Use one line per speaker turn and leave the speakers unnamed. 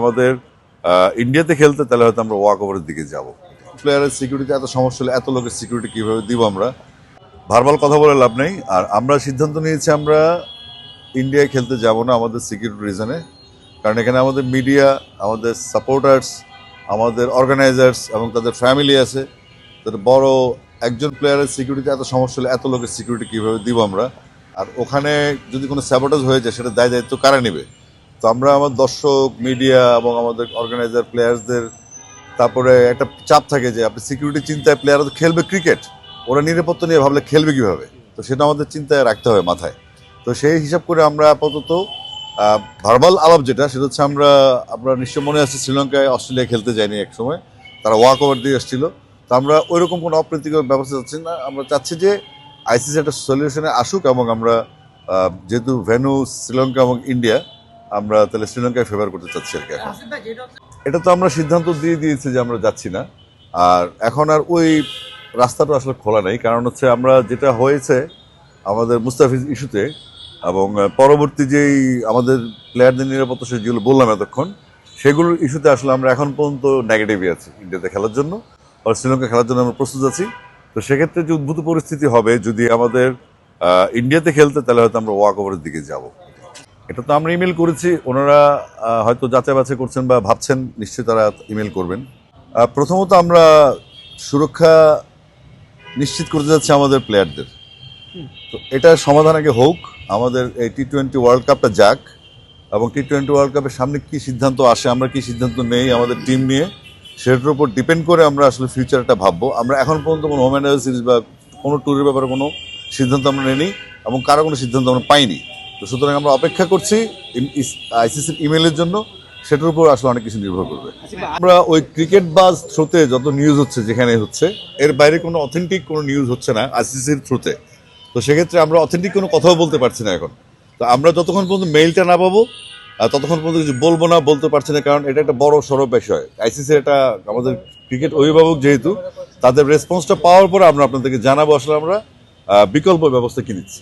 আমাদের ইন্ডিয়াতে খেলতে তাহলে হয়তো আমরা ওয়াক ওভারের দিকে যাব। প্লেয়ারের সিকিউরিটি এত সমস্যা হলে এত লোকের সিকিউরিটি কীভাবে দিব আমরা? ভারবাল কথা বলে লাভ নেই। আর আমরা সিদ্ধান্ত নিয়েছি আমরা ইন্ডিয়ায় খেলতে যাব না আমাদের সিকিউরিটি রিজনে কারণ এখানে আমাদের মিডিয়া আমাদের সাপোর্টার্স আমাদের অর্গানাইজার্স এবং তাদের ফ্যামিলি আছে। তাদের বড় একজন প্লেয়ারের সিকিউরিটি এত সমস্যা হলে এত লোকের সিকিউরিটি কীভাবে দিব আমরা? আর ওখানে যদি কোনো স্যাবোটাজ হয়ে যায় সেটা দায় দায়িত্ব কারা নেবে? তো আমরা আমার দর্শক মিডিয়া এবং আমাদের অর্গানাইজার প্লেয়ার্সদের তারপরে একটা চাপ থাকে যে আপনি সিকিউরিটি চিন্তায় প্লেয়াররা তো খেলবে ক্রিকেট ওরা নিরাপত্তা নিয়ে ভাবলে খেলবে কীভাবে? তো সেটা আমাদের চিন্তায় রাখতে হবে মাথায়। তো সেই হিসাব করে আমরা আপাতত ভার্বাল আলাপ যেটা, সেটা হচ্ছে আমরা আমরা নিশ্চয় মনে আছে শ্রীলঙ্কায় অস্ট্রেলিয়া খেলতে যায়নি এক সময়, তারা ওয়াক ওভার দিয়ে এসেছিল। তো আমরা ওইরকম কোনো অপ্রীতিকর ব্যবস্থা চাচ্ছি না। আমরা চাচ্ছি যে আইসিসি একটা সলিউশনে আসুক এবং আমরা যেহেতু ভেনু শ্রীলঙ্কা এবং ইন্ডিয়া আমরা তাহলে শ্রীলঙ্কায় ফেভার করতে চাচ্ছি আর কি এখন। এটা তো আমরা সিদ্ধান্ত দিয়ে দিয়েছি যে আমরা যাচ্ছি না। আর এখন আর ওই রাস্তাটা আসলে খোলা নেই। কারণ হচ্ছে আমরা যেটা হয়েছে আমাদের মুস্তাফিজ ইস্যুতে এবং পরবর্তী যেই আমাদের প্লেয়ারদের নিরাপত্তা সে যেগুলো বললাম এতক্ষণ সেগুলোর ইস্যুতে আসলে আমরা এখন পর্যন্ত নেগেটিভই আছি ইন্ডিয়াতে খেলার জন্য। আর শ্রীলঙ্কা খেলার জন্য আমরা প্রস্তুত আছি। তো সেক্ষেত্রে যে উদ্ভূত পরিস্থিতি হবে যদি আমাদের ইন্ডিয়াতে খেলতে তাহলে হয়তো আমরা ওয়াক ওভারের দিকে যাব। এটা তো আমরা ইমেল করেছি, ওনারা হয়তো যাচাই বাছাই করছেন বা ভাবছেন, নিশ্চয়ই তারা ইমেল করবেন। প্রথমত আমরা সুরক্ষা নিশ্চিত করতে যাচ্ছি আমাদের প্লেয়ারদের তো এটা সমাধান আগে হোক, আমাদের এই টি টোয়েন্টি ওয়ার্ল্ড কাপটা যাক, এবং টি টোয়েন্টি ওয়ার্ল্ড কাপের সামনে কি সিদ্ধান্ত আসে, আমরা কি সিদ্ধান্ত নেই আমাদের টিম নিয়ে, সেটার উপর ডিপেন্ড করে আমরা আসলে ফিউচারটা ভাববো। আমরা এখন পর্যন্ত কোনো হোম অ্যান্ড সিরিজ বা কোনো ট্যুরের ব্যাপারে কোনো সিদ্ধান্ত আমরা নেইনি, এবং কারও কোনো সিদ্ধান্ত আমরা পাইনি। তো সুতরাং আমরা অপেক্ষা করছি আইসিসির ইমেলের জন্য। সেটার উপর আসলে অনেক কিছু নির্ভর করবে। আমরা ওই ক্রিকেট বাজ থ্রুতে যত নিউজ হচ্ছে যেখানে হচ্ছে, এর বাইরে কোনো অথেন্টিক কোনো নিউজ হচ্ছে না আইসিসির থ্রুতে। তো সেক্ষেত্রে আমরা অথেন্টিক কোনো কথাও বলতে পারছি না এখন। তো আমরা যতক্ষণ পর্যন্ত মেইলটা না পাবো ততক্ষণ পর্যন্ত কিছু বলব না, বলতে পারছি না, কারণ এটা একটা বড় সড়ক বিষয়। আইসিসি এটা আমাদের ক্রিকেট অভিভাবক যেহেতু, তাদের রেসপন্সটা পাওয়ার পরে আমরা আপনাদেরকে জানাব আসলে আমরা বিকল্প ব্যবস্থা কি নিচ্ছি।